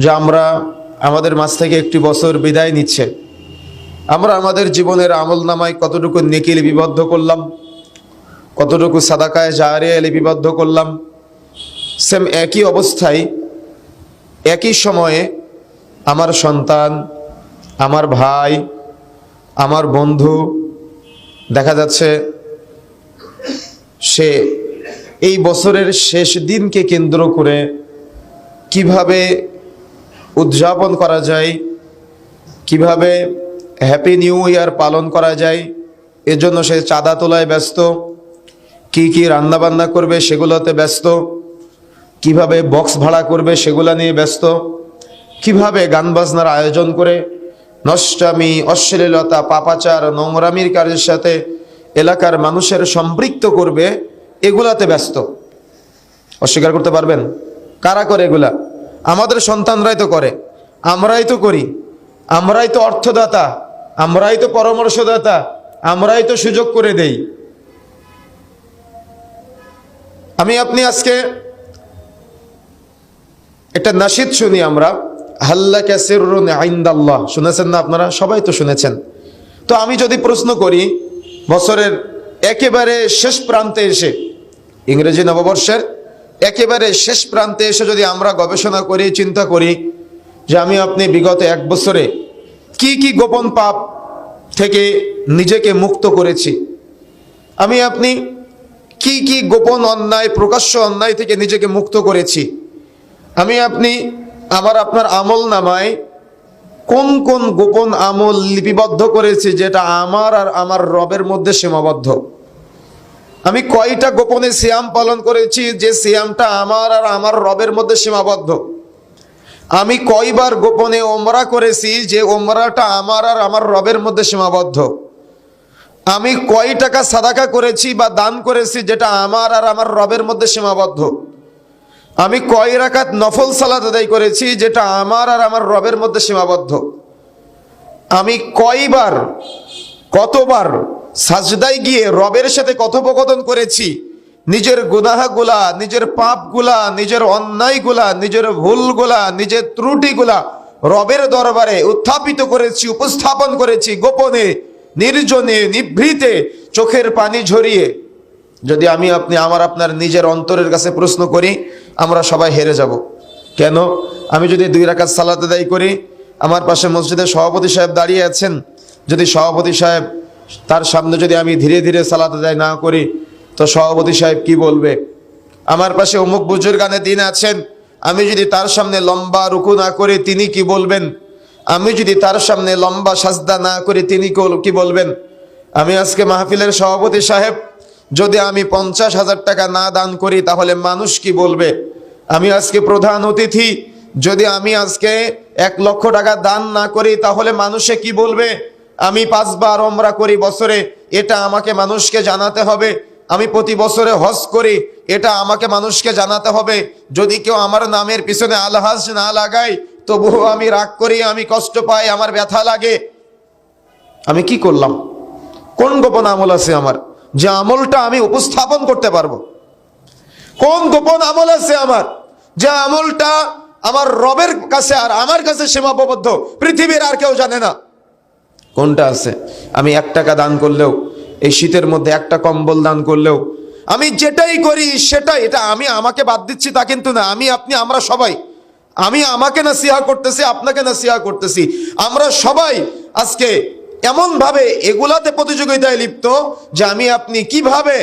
যে আমরা আমাদের মাছ থেকে একটি বছর বিদায় নিচ্ছে। আমরা আমাদের জীবনের আমল নামায় কতটুকু নেকি লিপিবদ্ধ করলাম, কতটুকু সাদাকায় জাহারিয়া লিপিবদ্ধ করলাম, সেম একই অবস্থায়, একই সময়ে আমার সন্তান, আমার ভাই, আমার বন্ধু, দেখা যাচ্ছে সে এই বছরের শেষ দিনকে কেন্দ্র করে কীভাবে উদযাপন করা যায়, কীভাবে হ্যাপি নিউ ইয়ার পালন করা যায়, এজন্য সে চাঁদা তোলায় ব্যস্ত, কি কি রান্নাবান্না করবে সেগুলোতে ব্যস্ত, কীভাবে বক্স ভাড়া করবে সেগুলো নিয়ে ব্যস্ত, কীভাবে গান বাজনার আয়োজন করে, নষ্টামি, অশ্লীলতা, পাপাচার, নোংরামির কাজের সাথে এলাকার মানুষের সম্পৃক্ত করবে, এগুলাতে ব্যস্ত। অস্বীকার করতে পারবেন? কারা করে এগুলা? আমাদের সন্তানরাই তো করে, আমরাই তো করি, আমরাই তো অর্থদাতা, আমরাই তো পরামর্শদাতা, আমরাই তো সুযোগ করে দেই। আমি আপনি আজকে একটা নাসিদ শুনি আমরা হাল্লা ক্যাসিরুন আইন্দাল্লাহ, শুনেছেন না আপনারা? সবাই তো শুনেছেন। তো আমি যদি প্রশ্ন করি, বছরের একেবারে শেষ প্রান্তে এসে, ইংরেজি নববর্ষের একেবারে শেষ প্রান্তে এসে যদি আমরা গবেষণা করি, চিন্তা করি যে আমি আপনি বিগত এক বছরে কি কি গোপন পাপ থেকে নিজেকে মুক্ত করেছি? আমি আপনি কি কি গোপন অন্যায়, প্রকাশ্য অন্যায় থেকে নিজেকে মুক্ত করেছি? আমি আপনি আমার আপনার আমল নামায় কোন কোন গোপন আমল লিপিবদ্ধ করেছি যেটা আমার আর আমার রবের মধ্যে সীমাবদ্ধ? আমি কয়টা গোপনে সিয়াম পালন করেছি যে সিয়ামটা আমার আর আমার রবের মধ্যে সীমাবদ্ধ? আমি কয়বার গোপনে ওমরা করেছি যে ওমরাটা আমার আর আমার রবের মধ্যে সীমাবদ্ধ? আমি কয় টাকা সাদাকা করেছি বা দান করেছি যেটা আমার আর আমার রবের মধ্যে সীমাবদ্ধ? আমি কয় রাকাত নফল সালাত আদায় করেছি যেটা আমার আর আমার রবের মধ্যে সীমাবদ্ধ? আমি কয়বার, কতবার সাজদায় গিয়ে রবের সাথে কথোপকথন করেছি। নিজের গুনাহগুলা, নিজের পাপগুলা, নিজের অন্যায়গুলা, নিজের ভুলগুলা, নিজের ত্রুটিগুলা রবের দরবারে উত্থাপিত করেছি, উপস্থাপন করেছি গোপনে, নির্জনে, নিভৃতে, চোখের পানি ঝরিয়ে। যদি আমি আপনি আমার আপনার নিজের অন্তরের কাছে প্রশ্ন করি, আমরা সবাই হেরে যাব। কেন? আমি যদি দুই রাকাত সালাত আদায় করি, আমার পাশে মসজিদের সভাপতি সাহেব দাঁড়িয়ে আছেন, যদি সভাপতি সাহেব তার সামনে যদি আমি ধীরে ধীরে সালাত আদায় না করি, তো সভাপতি সাহেব কি বলবে? আমার পাশে অমুক বুজুর গানে দিন আছেন, আমি যদি তার সামনে লম্বা রুকু না করে, তিনি কি বলবেন? আমি যদি তার সামনে লম্বা সাজদা না করি, তিনি কি বলবেন? আমি আজকে মাহফিলের সভাপতি সাহেব, যদি আমি পঞ্চাশ হাজার টাকা না দান করি, তাহলে মানুষ কি বলবে? আমি আজকে প্রধান অতিথি, যদি আমি আজকে এক লক্ষ টাকা দান না করি, তাহলে মানুষে কি বলবে? আমি পাঁচবার ওমরা করি বছরে, এটা আমাকে মানুষকে জানাতে হবে। আমি প্রতি বছরে হজ করি, এটা আমাকে মানুষকে জানাতে হবে। যদি কেউ আমার নামের পিছনে আলহাজ না লাগায়, তবুও আমি রাগ করি, আমি কষ্ট পাই, আমার ব্যথা লাগে। আমি কি করলাম? কোন গোপন আমল আছে আমার? যে আমলটা আমি উপস্থাপন করতে পারব। কোন গোপন আমল আছে আমার? যে আমলটা আমার রবের কাছে আর আমার কাছে সীমাবদ্ধ, পৃথিবীর আর কেউ জানে না। কোনটা আছে। আমি এক টাকা দান করলেও, এই শীতের মধ্যে একটা কম্বল দান করলেও, আমি যেটাই করি সেটাই, এটা আমি আমাকে বাদ দিচ্ছি তা কিন্তু না, আমি, আপনি, আমরা সবাই। আমি আমাকে না সিহা করতেছি, আপনাকে না সিহা করতেছি। আমরা সবাই আজকে এমনভাবে এগুলাতে প্রতিযোগিতায় লিপ্ত যে আমি, আপনি কীভাবে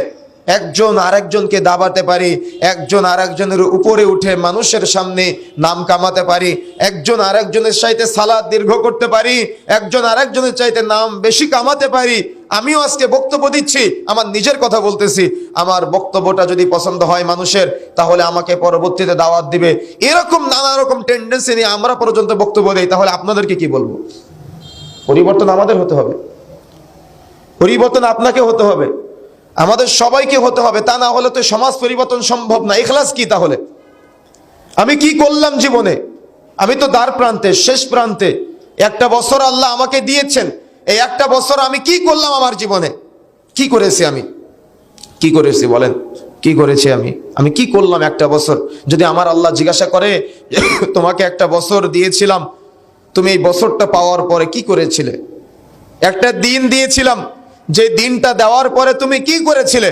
একজন আরেকজনকে দাবাতে পারি, একজন আরেকজনের উপরে উঠে মানুষের সামনে নাম কামাতে পারি, একজন আরেকজনের চাইতে সালাদ দীর্ঘ করতে পারি, একজন আরেকজনের চাইতে নাম বেশি কামাতে পারি। আমিও আজকে বক্তব্য দিচ্ছি, আমার নিজের কথা বলতেছি। আমার বক্তব্যটা যদি পছন্দ হয় মানুষের, তাহলে আমাকে পরবর্তীতে দাওয়াত দিবে। এরকম নানা রকম টেন্ডেন্সি নিয়ে আমরা পর্যন্ত বক্তব্য দিই, তাহলে আপনাদেরকে কি বলব? পরিবর্তন আমাদের হতে হবে। পরিবর্তন আপনাকে হতে হবে। আমাদের সবাইকে হতে হবে, তা না হলে তো সমাজ পরিবর্তন সম্ভব না। এখলাস কি তাহলে? আমি কি করলাম জীবনে? আমি তো দ্বার প্রান্তে, শেষ প্রান্তে। একটা বছর আল্লাহ আমাকে দিয়েছেন, এই একটা বছর আমি কি করলাম আমার জীবনে? কি করেছি আমি? কি করেছি বলেন? কি করেছি আমি? আমি কি করলাম একটা বছর? যদি আমার আল্লাহ জিজ্ঞাসা করে, তোমাকে একটা বছর দিয়েছিলাম, তুমি এই বছরটা পাওয়ার পরে কি করেছিলে? একটা দিন দিয়েছিলাম যে দিনটা দেওয়ার পরে তুমি কি করেছিলে?